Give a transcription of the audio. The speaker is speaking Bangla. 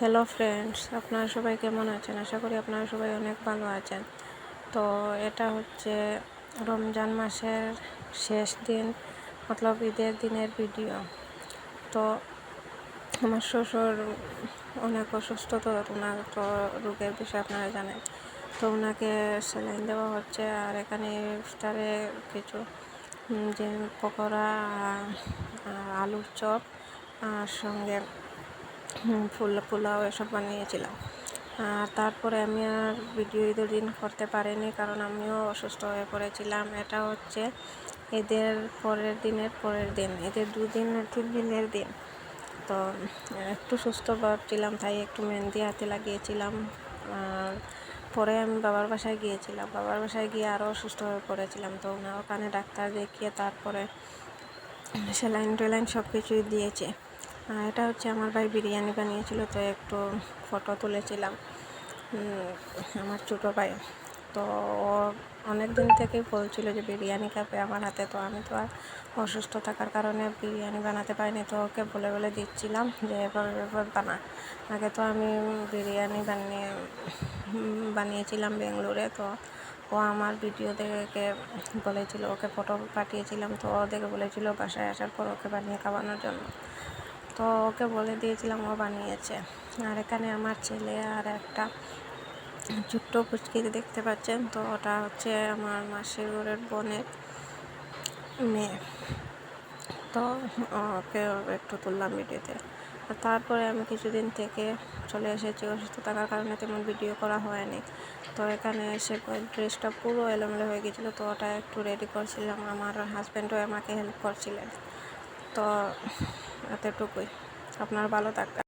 হ্যালো ফ্রেন্ডস আপনারা সবাই কেমন আছেন? আশা করি আপনারা সবাই অনেক ভালো আছেন। তো এটা হচ্ছে রমজান মাসের শেষ দিন, মতলব ঈদের দিনের ভিডিও তো আমার শ্বশুর অনেক অসুস্থ, তো ওনার তো রোগের বিষয়ে আপনারা জানেন। তো ওনাকে স্যালাইন দেওয়া হচ্ছে আর এখানে ইফতারে কিছু যে পকোড়া আলুর চপ, আর সঙ্গে ফুল, পোলাও এসব বানিয়েছিলাম। আর তারপরে আমি আর ভিডিও ঈদের দিন করতে পারিনি কারণ আমিও অসুস্থ হয়ে পড়েছিলাম। এটা হচ্ছে ঈদের পরের দিনের পরের দিন ঈদের দুদিন তিন দিনের দিন। তো একটু সুস্থ ভাবছিলাম, তাই একটু মেহেন্দি হাতে লাগিয়েছিলাম। আর পরে আমি বাবার বাসায় গিয়েছিলাম। বাবার বাসায় গিয়ে আরও অসুস্থ হয়ে পড়েছিলাম। তো ওনার ওখানে ডাক্তার দেখিয়ে তারপরে স্যালাইন টেলাইন সব কিছুই দিয়েছে। এটা হচ্ছে আমার ভাই বিরিয়ানি বানিয়েছিল, তো একটু ফটো তুলেছিলাম। আমার ছোটো ভাই। তো ও অনেক দিন থেকেই বলছিল যে বিরিয়ানি খাবে আমার হাতে, তো আমি তো আর অসুস্থ থাকার কারণে বিরিয়ানি বানাতে পারিনি। তো ওকে বলে বলে দিচ্ছিলাম যে এবার এবার বানা। আগে তো আমি বিরিয়ানি বানিয়ে বানিয়েছিলাম বেঙ্গলোরে, তো ও আমার ভিডিও দেখে বলেছিল, ওকে ফটো পাঠিয়েছিলাম, তো ও দেখে বলেছিল বাসায় আসার পর ওকে বানিয়ে খাওয়ানোর জন্য। তো ওকে বলে দিয়েছিলাম, ও বানিয়েছে। আর এখানে আমার ছেলে আর একটা ছোট্ট পুচকি দেখতে পাচ্ছেন, তো ওটা হচ্ছে আমার মাসির ঘরের বোনের মেয়ে। তো ওকে একটু তুললাম ভিডিওতে। আর তারপরে আমি কিছুদিন থেকে চলে এসেছি অসুস্থ থাকার কারণে তেমন ভিডিও করা হয়নি। তো এখানে এসে ড্রেসটা পুরো এলোমেলো হয়ে গেছিল, তো ওটা একটু রেডি করছিলাম। আমার হাজব্যান্ডও আমাকে হেল্প করছিলেন। তো এতটুকুই। আপনার ভালো থাকবেন।